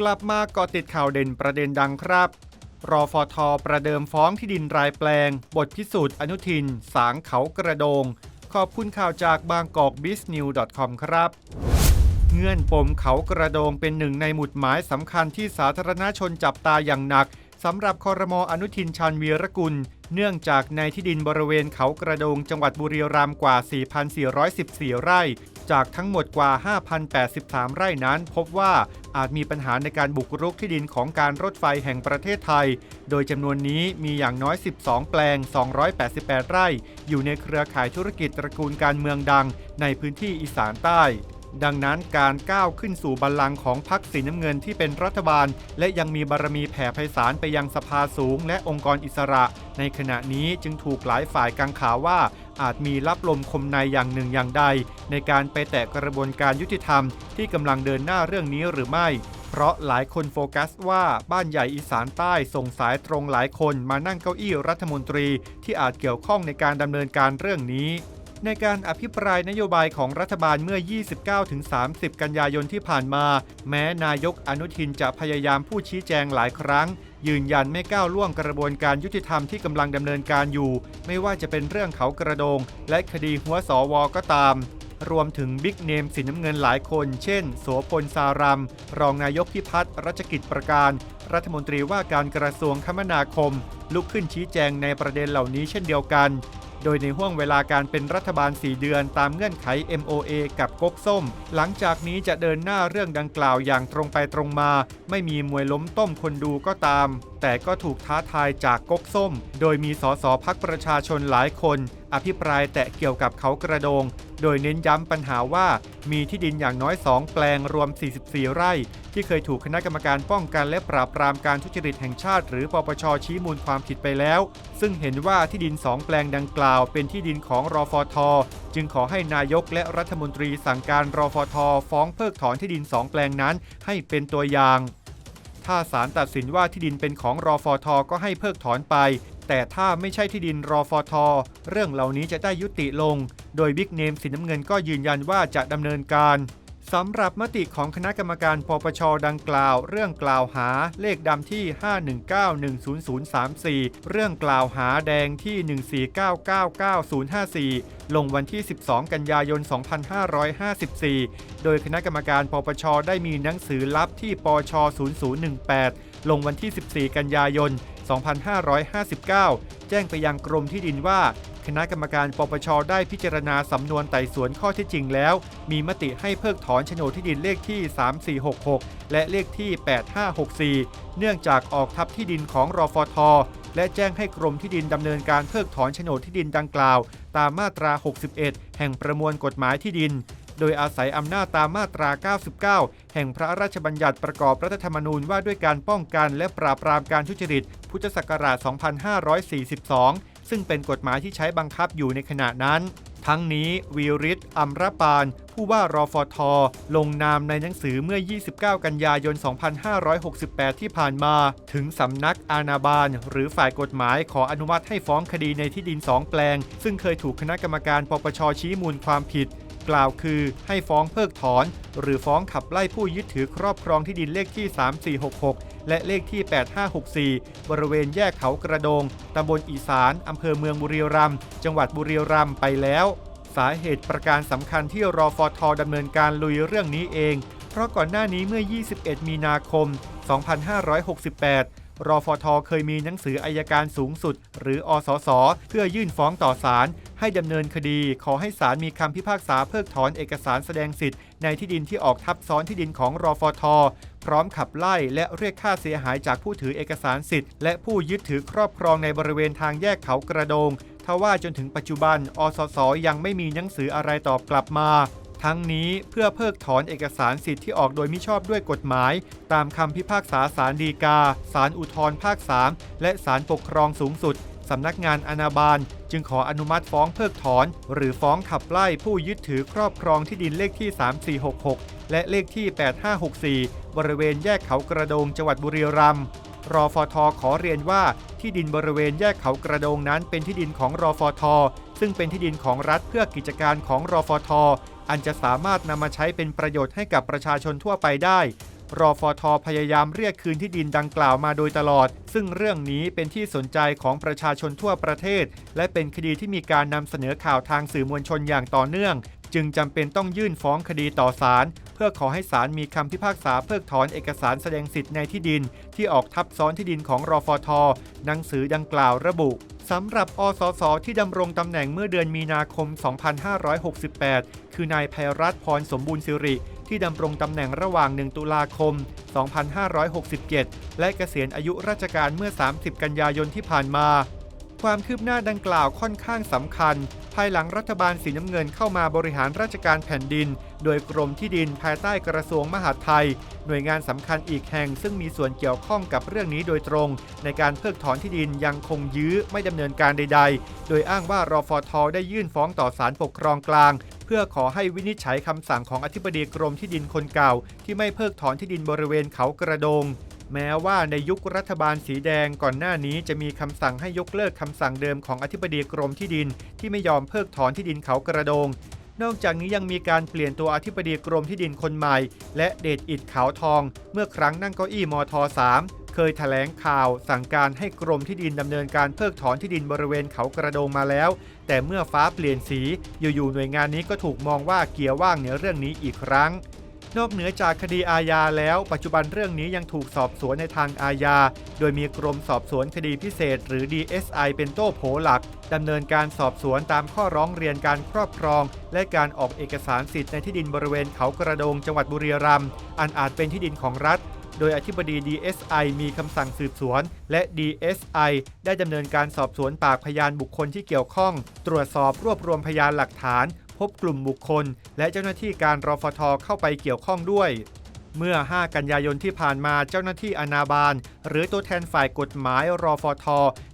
กลับมากาะติดข่าวเด่นประเด็นดังครับ รอฟอทอประเดิมฟ้องที่ดินรายแปลง บทพิสูจน์อนุทิน สางเขากระโดง ขอบคุณข่าวจากบางกอกบิสนิว .com ครับ เงื่อนปมเขากระโดงเป็นหนึ่งในหมุดหมายสำคัญที่สาธารณชนจับตาอย่างหนักสำหรับคอรมออนุทินชาญวีรกุล เนื่องจากในที่ดินบริเวณเขากระโดงจังหวัดบุรีรัมย์กว่า 4,414 ไร่ จากทั้งหมดกว่า 5,083 ไร่นั้น พบว่าอาจมีปัญหาในการบุกรุกที่ดินของการรถไฟแห่งประเทศไทย โดยจำนวนนี้มีอย่างน้อย 12 แปลง 288 ไร่ อยู่ในเครือข่ายธุรกิจตระกูลการเมืองดังในพื้นที่อีสานใต้ ดังนั้นการก้าวขึ้นสู่บัลลังก์ของพรรคสีน้ำเงินที่เป็นรัฐบาล และยังมีบารมีแผ่ไพศาลไปยังสภาสูง และองค์กรอิสระ ในขณะนี้จึงถูกหลายฝ่ายกังขาว่า อาจมีรับลมคมในอย่างหนึ่งอย่างใด ในการไปแตะกระบวนการยุติธรรม ที่กำลังเดินหน้าเรื่องนี้หรือไม่เพราะหลายคนโฟกัสว่าบ้านใหญ่อีสานใต้ส่งสายตรงหลายคนมานั่งเก้าอี้รัฐมนตรีที่อาจเกี่ยวข้องในการดำเนินการเรื่องนี้ ในการอภิปรายนโยบายของรัฐบาลเมื่อ 29-30 กันยายนที่ผ่านมา แม้นายกอนุทินจะพยายามพูดชี้แจงหลายครั้ง ยืนยันไม่ก้าวล่วงกระบวนการยุติธรรมที่กำลังดำเนินการอยู่ ไม่ว่าจะเป็นเรื่องเขากระโดง และคดีหัวสวก็ตาม รวมถึงบิ๊กเนมสิน้ำเงินหลายคน เช่น โสพลสารัม รองนายกพิพัฒน์รัชกิจประการ รัฐมนตรีว่าการกระทรวงคมนาคม ลุกขึ้นชี้แจงในประเด็นเหล่านี้เช่นเดียวกัน โดยในห่วงเวลาการเป็นรัฐบาล 4 เดือนตามเงื่อนไข MOA กับก๊กส้ม หลังจากนี้จะเดินหน้าเรื่องดังกล่าวอย่างตรงไปตรงมา ไม่มีมวยล้มต้มคนดูก็ตาม แต่ก็ถูกท้าทายจากก๊กส้ม โดยมีสสพักประชาชนหลายคน อภิปรายแตะเกี่ยวกับเขากระโดง โดยเน้นย้ำปัญหาว่ามีที่ดินอย่างน้อย 2 แปลงรวม 44 ไร่ ที่เคยถูกคณะกรรมการป้องกันและปราบปรามการทุจริตแห่งชาติ หรือปปชชี้มูลความผิดไปแล้ว ซึ่งเห็นว่าที่ดิน 2 แปลงดังกล่าว เป็นที่ดินของรอฟท จึงขอให้นายกและรัฐมนตรีสั่งการรอฟท ฟ้องเพิกถอนที่ดิน 2 แปลงนั้นให้เป็นตัวอย่าง ถ้าศาลตัดสินว่าที่ดินเป็นของรอฟอทอก็ให้เพิกถอนไป แต่ถ้าไม่ใช่ที่ดินรอฟอทอเรื่องเหล่านี้จะได้ยุติลง โดยบิ๊กเนมสิน้ำเงินก็ยืนยันว่าจะดำเนินการ สำหรับมติของคณะกรรมการปปชดังกล่าว เรื่องกล่าวหาเลขดำที่ 519-10034 เรื่องกล่าวหาแดงที่ 1499054 ลงวันที่ 12 กันยายน 2554 โดยคณะกรรมการปปชได้มีหนังสือลับที่ปช0018 ลงวันที่ 14 กันยายน 2559 แจ้งไปยังกรมที่ดินว่า คณะกรรมการปปชได้พิจารณาสำนวนไต่สวนข้อที่จริงแล้ว มีมติให้เพิกถอนโฉนดที่ดินเลขที่ 3466 และเลขที่ 8564 เนื่องจากออกทับที่ดินของรอฟทและแจ้งให้กรมที่ดินดำเนินการเพิกถอนโฉนดที่ดินดังกล่าว ตามมาตรา 61 แห่งประมวลกฎหมายที่ดิน โดยอาศัยอำนาจตามมาตรา 99 แห่งพระราชบัญญัติประกอบรัฐธรรมนูญว่าด้วยการป้องกันและปราบปรามการทุจริต พุทธศักราช 2542 ซึ่งเป็นกฎหมายที่ใช้บังคับอยู่ในขณะนั้น ทั้งนี้วีริศอัมรปาน ผู้ว่ารอฟอทลงนามในหนังสือเมื่อ 29 กันยายน 2568 ที่ผ่านมา ถึงสำนักอาณาบาล หรือฝ่ายกฎหมายขออนุมัติให้ฟ้องคดีในที่ดิน2แปลง ซึ่งเคยถูกคณะกรรมการปปชชี้มูลความผิด กล่าวคือ ให้ฟ้องเพิกถอน หรือฟ้องขับไล่ผู้ยึดถือครอบครองที่ดินเลขที่ 3466 และเลขที่ 8564 บริเวณแยกเขากระโดง ตำบลอีสาน อำเภอเมืองบุรีรัมย์ จังหวัดบุรีรัมย์ไปแล้ว สาเหตุประการสำคัญที่รอฟทดำเนินการลุยเรื่องนี้เอง เพราะก่อนหน้านี้เมื่อ 21 มีนาคม 2568รอฟทเคยมีหนังสืออายการสูงสุด หรืออสส เพื่อยื่นฟ้องต่อศาลให้ดำเนินคดี ขอให้ศาลมีคำพิพากษาเพิกถอนเอกสารแสดงสิทธิ์ในที่ดินที่ออกทับซ้อนที่ดินของรอฟท พร้อมขับไล่และเรียกค่าเสียหายจากผู้ถือเอกสารสิทธิ์และผู้ยึดถือครอบครองในบริเวณทางแยกเขากระโดงทว่าจนถึงปัจจุบัน อสส ยังไม่มีหนังสืออะไรตอบกลับมา ทั้งนี้เพื่อเพิกถอนเอกสารสิทธิ์ที่ออกโดยมิชอบด้วยกฎหมาย ตามคำพิพากษาศาลฎีกาศาลอุทธรภาค 3 และศาลปกครองสูงสุดสำนักงานอนาบาล จึงขออนุมัติฟ้องเพิกถอน หรือฟ้องขับไล่ผู้ยึดถือครอบครองที่ดินเลขที่ 3466 และเลขที่ 8564 บริเวณแยกเขากระโดงจังหวัดบุรีรัมย์รอฟทขอเรียนว่าที่ดินบริเวณแยกเขากระโดงนั้นเป็นที่ดินของรอฟท ซึ่งเป็นที่ดินของรัฐเพื่อกิจการของรอฟท อันจะสามารถนำมาใช้เป็นประโยชน์ให้กับประชาชนทั่วไปได้ รอฟทพยายามเรียกคืนที่ดินดังกล่าวมาโดยตลอด ซึ่งเรื่องนี้เป็นที่สนใจของประชาชนทั่วประเทศ และเป็นคดีที่มีการนำเสนอข่าวทางสื่อมวลชนอย่างต่อเนื่อง จึงจำเป็นต้องยื่นฟ้องคดีต่อศาลเพื่อขอให้ศาลมีคำพิพากษาเพิกถอนเอกสารแสดงสิทธิ์ในที่ดิน ที่ออกทับซ้อนที่ดินของรอฟทหนังสือดังกล่าวระบุ สำหรับอสส ที่ดำรงตำแหน่งเมื่อเดือนมีนาคม 2568 คือนายไพรัตพรสมบูรณ์สิริ ที่ดำรงตำแหน่งระหว่าง 1 ตุลาคม 2567 และเกษียณอายุราชการเมื่อ 30 กันยายนที่ผ่านมา ความคืบหน้าดังกล่าวค่อนข้างสำคัญ ภายหลังรัฐบาลสีน้ำเงินเข้ามาบริหารราชการแผ่นดิน โดยกรมที่ดินภายใต้กระทรวงมหาดไทย หน่วยงานสำคัญอีกแห่งซึ่งมีส่วนเกี่ยวข้องกับเรื่องนี้โดยตรง ในการเพิกถอนที่ดินยังคงยื้อไม่ดำเนินการใด ๆ โดยอ้างว่ารอฟทได้ยื่นฟ้องต่อศาลปกครองกลาง เพื่อขอให้วินิจฉัยคำสั่งของอธิบดีกรมที่ดินคนเก่า ที่ไม่เพิกถอนที่ดินบริเวณเขากระโดง แม้ว่าในยุครัฐบาลสีแดงก่อนหน้านี้จะมีคำสั่งให้ยกเลิกคำสั่งเดิมของอธิบดีกรมที่ดิน ที่ไม่ยอมเพิกถอนที่ดินเขากระโดง นอกจากนี้ยังมีการเปลี่ยนตัวอธิบดีกรมที่ดินคนใหม่ และเดชอิดขาวทอง เมื่อครั้งนั่งเก้าอี้มท3เคยแถลงข่าวสั่งการให้กรมที่ดินดำเนินการเพิกถอนที่ดินบริเวณเขากระโดงมาแล้ว แต่เมื่อฟ้าเปลี่ยนสีอยู่ๆหน่วยงานนี้ก็ถูกมองว่าเกียร์ว่างในเรื่องนี้อีกครั้ง นอกเหนือจากคดีอาญาแล้ว ปัจจุบันเรื่องนี้ยังถูกสอบสวนในทางอาญา โดยมีกรมสอบสวนคดีพิเศษ หรือ DSI เป็นโต้โผหลักดำเนินการสอบสวนตามข้อร้องเรียนการครอบครอง และการออกเอกสารสิทธิ์ในที่ดินบริเวณเขากระโดงจังหวัดบุรีรัมย์อันอาจเป็นที่ดินของรัฐ โดยอธิบดี DSI มีคำสั่งสืบสวน และ DSI ได้ดำเนินการสอบสวนปากพยานบุคคลที่เกี่ยวข้อง ตรวจสอบรวบรวมพยานหลักฐาน บกลุ่มบุคคล และเจ้าหน้าที่การรฟทเข้าไปเกี่ยวข้องด้วย เมื่อ 5 กันยายนที่ผ่านมาเจ้าหน้าที่อนาบาล หรือตัวแทนฝ่ายกฎหมายรอฟท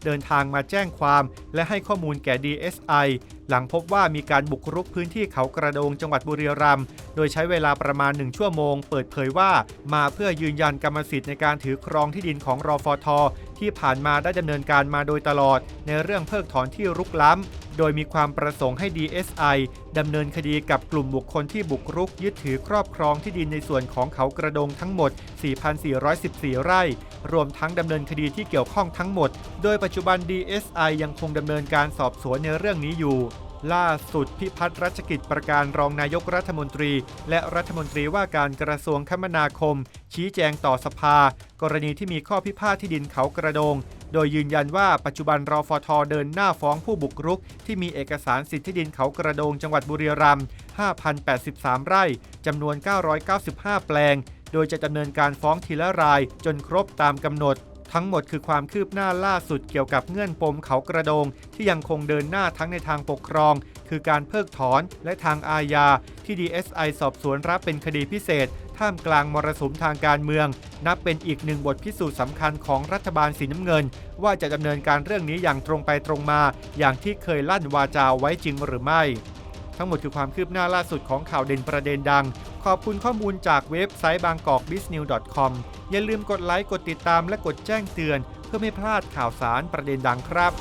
เดินทางมาแจ้งความ และให้ข้อมูลแก่ DSI หลังพบว่ามีการบุกรุกพื้นที่เขากระโดงจังหวัดบุรีรัมย์ โดยใช้เวลาประมาณ 1 ชั่วโมง เปิดเผยว่า มาเพื่อยืนยันกรรมสิทธิ์ในการถือครองที่ดินของรอฟท ที่ผ่านมาได้ดำเนินการมาโดยตลอด ในเรื่องเพิกถอนที่รุกล้ำ โดยมีความประสงค์ให้ DSI ดำเนินคดีกับกลุ่มบุคคลที่บุกรุก ยึดถือครอบครองที่ดินในส่วนของเขากระโดงทั้งหมด 4,414 ไร่ รวมทั้งดำเนินคดีที่เกี่ยวข้องทั้งหมด โดยปัจจุบัน DSI ยังคงดำเนินการสอบสวนในเรื่องนี้อยู่ ล่าสุดพิพัฒน์รัชกิจประการรองนายกรัฐมนตรี และรัฐมนตรีว่าการกระทรวงคมนาคม ชี้แจงต่อสภา กรณีที่มีข้อพิพาทที่ดินเขากระโดง โดยยืนยันว่าปัจจุบันรอฟทเดินหน้าฟ้องผู้บุกรุก ที่มีเอกสารสิทธิดินเขากระโดงจังหวัดบุรีรัมย์ 5,083 ไร่จำนวน 995 แปลง โดยจะดำเนินการฟ้องทีละรายจนครบตามกำหนด ทั้งหมดคือความคืบหน้าล่าสุดเกี่ยวกับเงื่อนปมเขากระโดง ที่ยังคงเดินหน้าทั้งในทางปกครอง คือการเพิกถอนและทางอาญาที่ DSI สอบสวนรับเป็นคดีพิเศษ ท่ามกลางมรสุมทางการเมือง นับเป็นอีกหนึ่งบทพิสูจน์สำคัญของรัฐบาลสีน้ำเงิน ว่าจะดำเนินการเรื่องนี้อย่างตรงไปตรงมา อย่างที่เคยลั่นวาจาไว้จริงหรือไม่ ทั้งหมดคือความคืบหน้าล่าสุดของข่าวเด่นประเด็นดัง ขอบคุณข้อมูลจากเว็บไซต์บางกอก b i z n e w c o m อย่าลืมกดไลค์ กดติดตามและกดแจ้งเตือน เพื่อไม่พลาดข่าวสารประเด็นดังครับ